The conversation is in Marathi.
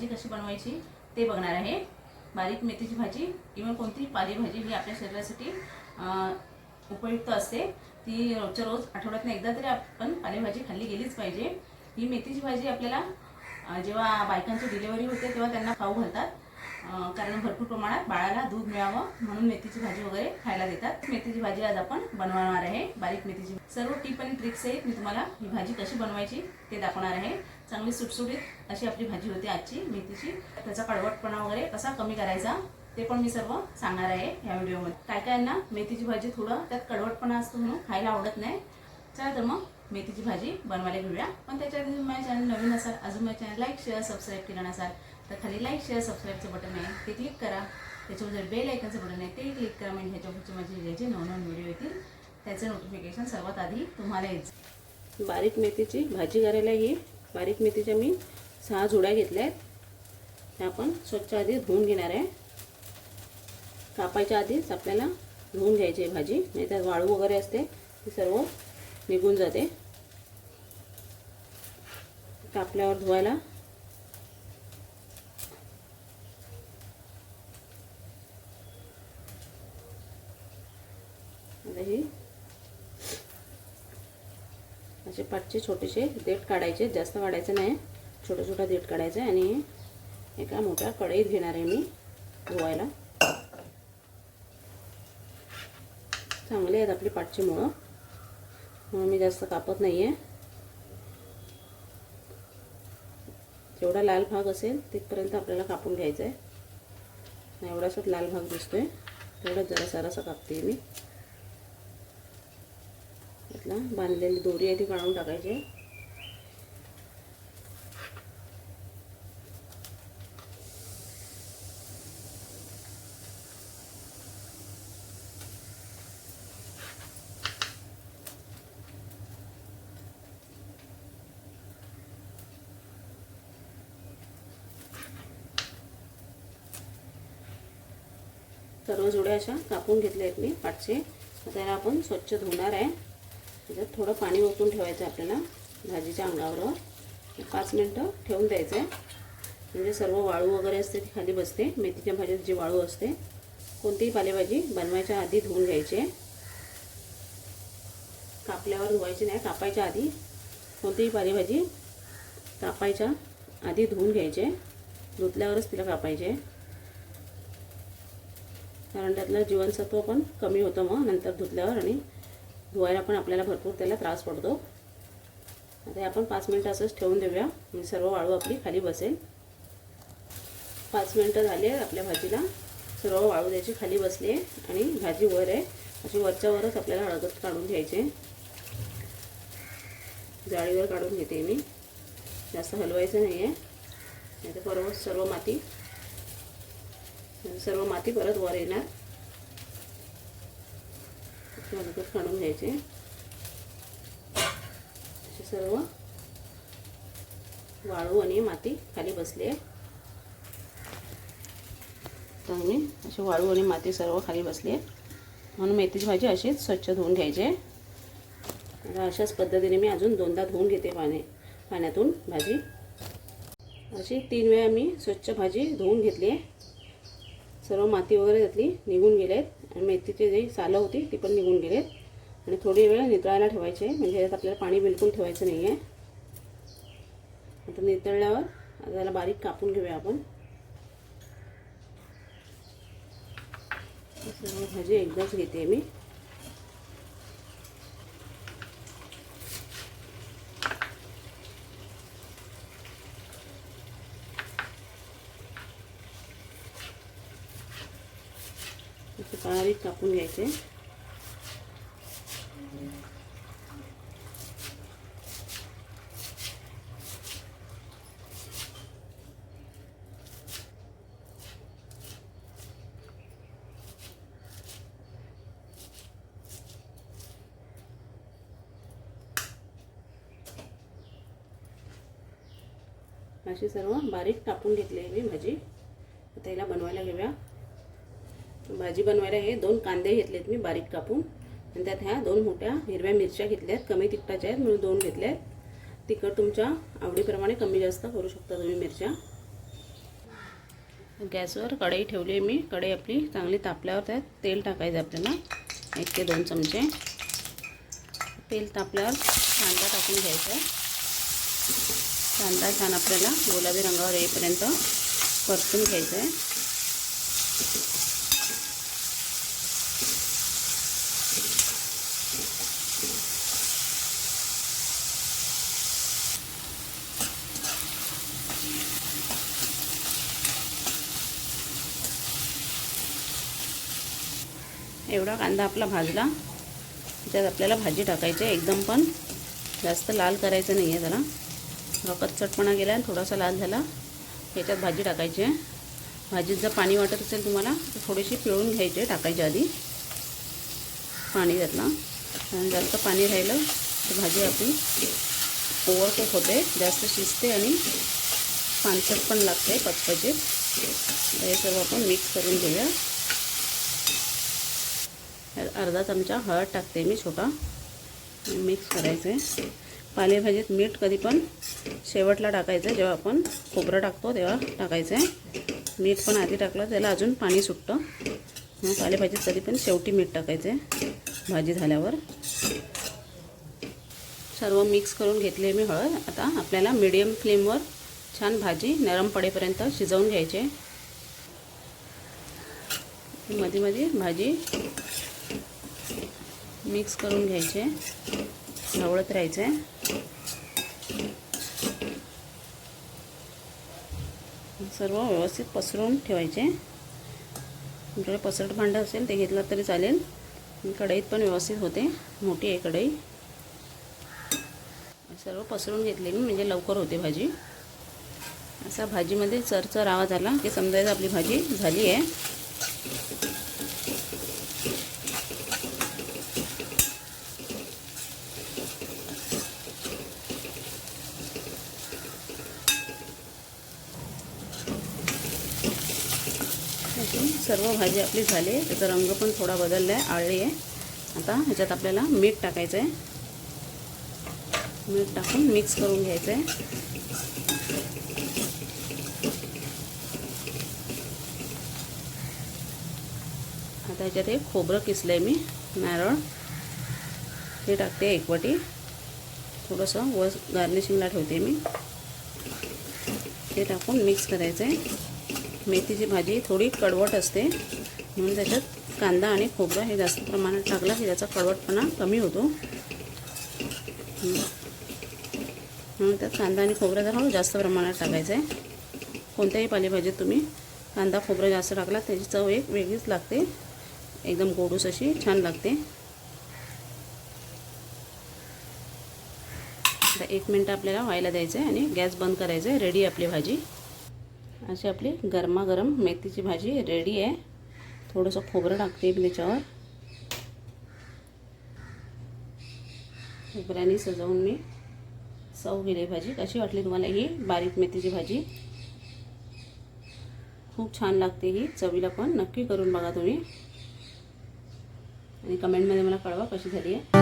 भाजी कशी बनवायची ते बघणार आहे. बारीक मेथीची भाजी किंवा कोणतीही पालेभाजी ही आपल्या शरीरासाठी उपयुक्त असते. ती रोजच्या रोज आठवड्यातून एकदा तरी आपण पालेभाजी खाल्ली गेलीच पाहिजे. ही मेथीची भाजी आपल्याला जेव्हा बायकांची डिलिव्हरी होते तेव्हा त्यांना खाऊ घालतात. कारण भरपूर प्रमाणात बाळाला दूध मिळावं म्हणून मेथीची भाजी वगैरे खायला देतात. मेथीची भाजी आज आपण बनवणार आहे. बारीक मेथीची सर्व टिप आणि ट्रिक्स आहेत मी तुम्हाला ही भाजी कशी बनवायची ते दाखवणार आहे. चांगली सुटसुटीत अशी आपली भाजी होती आजची मेथीची. त्याचा कडवटपणा वगैरे कसा कमी करायचा ते पण मी सर्व सांगणार आहे या व्हिडिओमध्ये. काय काय ना मेथीची भाजी थोडं त्यात कडवटपणा असतो म्हणून खायला आवडत नाही. चला तर मग मेथीची भाजी बनवायला घेऊया. पण त्याच्या आधी माझ्या चॅनल नवीन असाल अजून माझ्या चॅनल लाईक शेअर सबस्क्राईब केलं नसाल तर खाली लाईक शेअर सबस्क्राईबचं बटन आहे. ते क्लिक करा. त्याच्यावर जर बेल ऐकनचं बटन आहे ते क्लिक करा. म्हणजे ह्याच्यावरचे माझे जे जे नवनवीन व्हिडिओ येतील त्याचं नोटिफिकेशन सर्वात आधी तुम्हाला येईल. बारीक मेथीची भाजी करायला ही बारीक मेथीच्या मी सहा जुड्या घेतल्या आहेत. त्या आपण स्वच्छ आधी धुवून घेणार आहे. कापायच्या आधीच आपल्याला धुवून घ्यायची आहे भाजी. नाही त्यात वाळू वगैरे असते ती सर्व निघून जाते. कापल्यावर धुवायला आता हे. असे पाचशे छोटेसे देठ काढायचे. जास्त काढायचे नाही. छोटा छोटा देठ काढायचा आहे आणि एका मोठ्या कढईत घेणार आहे मी धुवायला. चांगले आहेत आपली पाचशे मुळं. म्हणून मी जास्त कापत नाही आहे जेवढा लाल भाग असेल तिथपर्यंत आपल्याला कापून घ्यायचा आहे एवढासाच लाल भाग दिसतोय. तेवढाच जरा सारासा कापते मी. त्यातला बांधलेली दोरी आहे ती काढून टाकायची. सर्व जोड्या अशा कापून घेतल्या आहेत मी पाठचे. आता याला आपण स्वच्छ धुणार आहे. त्याच्यात थोडं पाणी ओतून ठेवायचं आपल्याला भाजीच्या अंगावर पाच मिनटं ठेवून द्यायचं आहे म्हणजे सर्व वाळू वगैरे असते ती खाली बसते. मेथीच्या भाजीत जी वाळू असते कोणतीही पालेभाजी बनवायच्या आधी धुवून घ्यायची. आहे कापल्यावर धुवायची नाही कापायच्या आधी कोणतीही पालेभाजी कापायच्या आधी धुवून घ्यायची. आहे धुतल्यावरच तिला कापायचे. आहे कारण त्यातलं जीवनसत्व पण कमी होतं मग नंतर धुतल्यावर आणि धुवायला पण आपल्याला भरपूर त्याला त्रास पडतो. आता आपण पाच मिनटं असंच ठेवून देऊया. म्हणजे सर्व वाळू आपली खाली बसेल. पाच मिनटं झाली आहे आपल्या भाजीला. सर्व वाळू द्यायची खाली बसली आहे आणि भाजी वर आहे. अशी वरच्या वरच आपल्याला हळदच काढून घ्यायचे जाळीवर काढून घेते मी. जास्त हलवायचं नाही आहे नाही तर परत सर्व माती सर्व माती परत वर येणार. हलकत काढून घ्यायचे. असे सर्व वाळू आणि माती खाली बसली आहे. मी अशी वाळू आणि माती सर्व खाली बसली आहे. म्हणून मेथीची भाजी अशीच स्वच्छ धुवून घ्यायची आहे. आता अशाच पद्धतीने मी अजून दोनदा धुवून घेते पाणी पाण्यातून भाजी. अशी तीन वेळा मी स्वच्छ भाजी धुवून घेतली आहे. सर्व माती वगैरे त्यातली निघून गेले आहेत आणि मेथीची जी सालं होती ती पण निघून गेली आहेत. आणि थोडी वेळ नितळायला ठेवायचे म्हणजे यात आपल्याला पाणी बिलकुल ठेवायचं नाही आहे आता नितळल्यावर आता त्याला बारीक कापून घेऊया आपण. सर्व भाजी एकदाच घेते मी. बारीक कापून घ्यायचे. अशी सर्व बारीक टाकून घेतली आहे मी भाजी. आता बनवायला घेऊया. भाजी बनवायला हे दोन कांदे घेतलेत मी बारीक कापून. आणि त्यात ह्या दोन मोठ्या हिरव्या मिरच्या घेतल्यात. कमी तिखटाच्या आहेत म्हणून दोन घेतल्या आहेत तिखट तुमच्या आवडीप्रमाणे कमी जास्त करू शकता तुम्ही मिरच्या. गॅसवर कढई ठेवली आहे मी. कढई आपली चांगली तापल्यावर त्यात तेल टाकायचं आपल्याला. एक ते दोन चमचे. तेल तापल्यावर कांदा टाकून घ्यायचा आहे. कांदा छान आपल्याला गुलाबी रंगावर येईपर्यंत परतून घ्यायचा आहे. एवढा कांदा आपला भाजला. त्यात आपल्याला भाजी टाकायची आहे एकदम पण. जास्त लाल करायचं नाही आहे त्याला थोडा कच्चटपणा गेला आणि थोडासा लाल झाला. याच्यात भाजी टाकायची आहे. भाजीत जर पाणी वाटत असेल तुम्हाला तर थोडीशी पिळून घ्यायची आहे आधी. पाणी त्यातलं आणि जास्त पाणी राहिलं तर भाजी आपली ओव्हरकुक होते. जास्त शिजते आणि पानसट पण लागते पचपचीत. हे सर्व आपण मिक्स करून घेऊया. अर्धा चमचा हळद टाकते मी छोटा. मिक्स करायचं. आहे पालेभाजीत मीठ कधी पण शेवटला टाकायचं. आहे जेव्हा आपण खोबरं टाकतो तेव्हा टाकायचं. आहे मीठ पण आधी टाकलं त्याला अजून पाणी सुटतं. मग पालेभाजीत कधी पण शेवटी मीठ टाकायचं. आहे भाजी झाल्यावर. सर्व मिक्स करून घेतले मी हळद. आता आपल्याला मीडियम फ्लेमवर छान भाजी नरम पडेपर्यंत शिजवून घ्यायचे मध्ये मध्ये भाजी मिक्स करून घ्यायचे. ढवळत राहायचं आहे सर्व व्यवस्थित पसरून ठेवायचे. तुमच्याकडे पसरट भांडं असेल ते घेतलं तरी चालेल. कढईत पण व्यवस्थित होते. मोठी आहे कढई. सर्व पसरून घेतले मी म्हणजे लवकर होते भाजी. असा भाजीमध्ये चरचर आवाज आला की समजायचं आपली भाजी झाली आहे अशी सर्व भाजी आपली झाली. आहे त्याचा रंग पण थोडा बदलला आहे आळली आहे. आता ह्याच्यात आपल्याला मीठ टाकायचं आहे मीठ टाकून मिक्स करून घ्यायचं आहे आता ह्याच्यात हे खोबरं किसलं आहे मी नारळ. हे टाकते एकवटी थोडंसं व गार्निशिंगला ठेवते मी. ते टाकून मिक्स करायचं आहे मेथीची भाजी थोडी कडवट असते. म्हणून त्याच्यात कांदा आणि खोबरं हे जास्त प्रमाणात टाकलं की त्याचा कडवटपणा कमी होतो. म्हणून त्यात कांदा आणि खोबरं जरा जास्त प्रमाणात टाकायचं आहे कोणत्याही पालेभाजीत तुम्ही कांदा खोबरं जास्त टाकला त्याची चव एक वेगळीच लागते. एकदम गोडूस अशी छान लागते. आता एक मिनटं आपल्याला व्हायला द्यायचं आहे आणि गॅस बंद करायचं आहे रेडी आपली भाजी. अशी आपली गरमागरम मेथीची भाजी रेडी आहे. थोडंसं खोबरं टाकते मी त्याच्यावर. खोबऱ्याने सजवून मी सव केली भाजी. कशी वाटली तुम्हाला ही बारीक मेथीची भाजी? खूप छान लागते ही. चवीला पण नक्की करून बघा तुम्ही. आणि कमेंटमध्ये मला कळवा कशी झाली आहे.